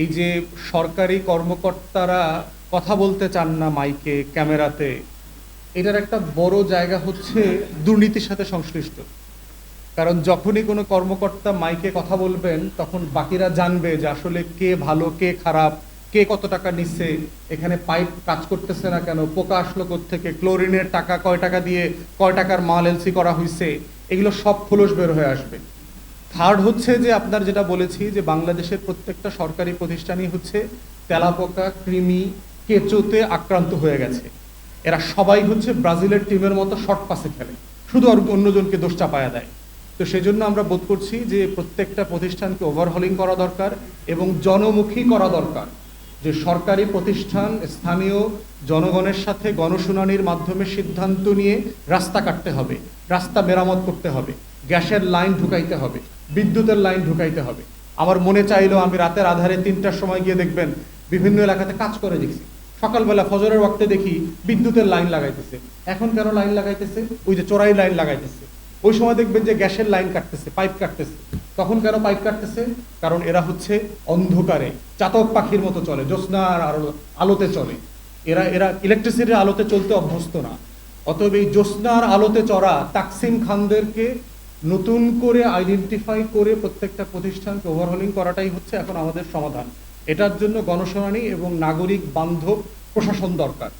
এই যে সরকারি কর্মকর্তারা কথা বলতে চান না মাইকে, ক্যামেরাতে, এটার একটা বড় জায়গা হচ্ছে দুর্নীতির সাথে সংশ্লিষ্ট। কারণ যখনই কোনো কর্মকর্তা মাইকে কথা বলবেন, তখন বাকিরা জানবে যে আসলে কে ভালো, কে খারাপ, কে কত টাকা নিচ্ছে, এখানে পাইপ কাজ করতেছে না কেন, পোকা আসলো থেকে ক্লোরিনের টাকা কয় টাকা দিয়ে কয় টাকার মাল এলসি করা হয়েছে এগুলো সব খোলস বের হয়ে আসবে। থার্ড হচ্ছে যে আপনার যেটা বলেছি যে বাংলাদেশের প্রত্যেকটা সরকারি প্রতিষ্ঠানই হচ্ছে তেলাপোকা, কৃমি, কেঁচোতে আক্রান্ত হয়ে গেছে। এরা সবাই হচ্ছে ব্রাজিলের টিমের মতো শর্ট পাসে খেলে। শুধু আর অন্যজনকে দোষ চাপায়া দেয়। তো সেই জন্য আমরা বোধ করছি যে প্রত্যেকটা প্রতিষ্ঠানকে ওভারহলিং করা দরকার এবং জনমুখী করা দরকার। যে সরকারি প্রতিষ্ঠান, স্থানীয় জনগণের সাথে গণশুনানির মাধ্যমে সিদ্ধান্ত নিয়ে রাস্তা কাটতে হবে, রাস্তা মেরামত করতে হবে, গ্যাসের লাইন ঢুকাইতে হবে, বিদ্যুতের লাইন ঢুকাইতে হবে। আমার মনে চাইলো, আমি রাতের আধারে তিনটার সময় গিয়ে দেখবেন বিভিন্ন এলাকাতে কাজ করে দেখছি। সকালবেলা ফজরের ওয়াক্তে দেখি বিদ্যুতের লাইন লাগাইতেছে। এখন কেন লাইন লাগাইতেছে? ওই যে চোরাই লাইন লাগাইতেছে। ওই সময় দেখবেন যে গ্যাসের লাইন কাটতেছে, পাইপ কাটতেছে। তখন কেন পাইপ কাটতেছে? কারণ এরা হচ্ছে অন্ধকারে, চাতক পাখির মতো চলে, জ্যোৎস্নার আলো- আলোতে চলে। এরা এরা ইলেকট্রিসিটির আলোতে চলতে অভ্যস্ত না। অতএব এই জ্যোৎস্নার আলোতে চড়া তাকসিম খানদেরকে নতুন করে আইডেন্টিফাই করে প্রত্যেকটা প্রতিষ্ঠানকে ওভারহলিং করাটাই হচ্ছে এখন আমাদের সমাধান। এটার জন্য গণশুনানি এবং নাগরিক বান্ধব প্রশাসন দরকার।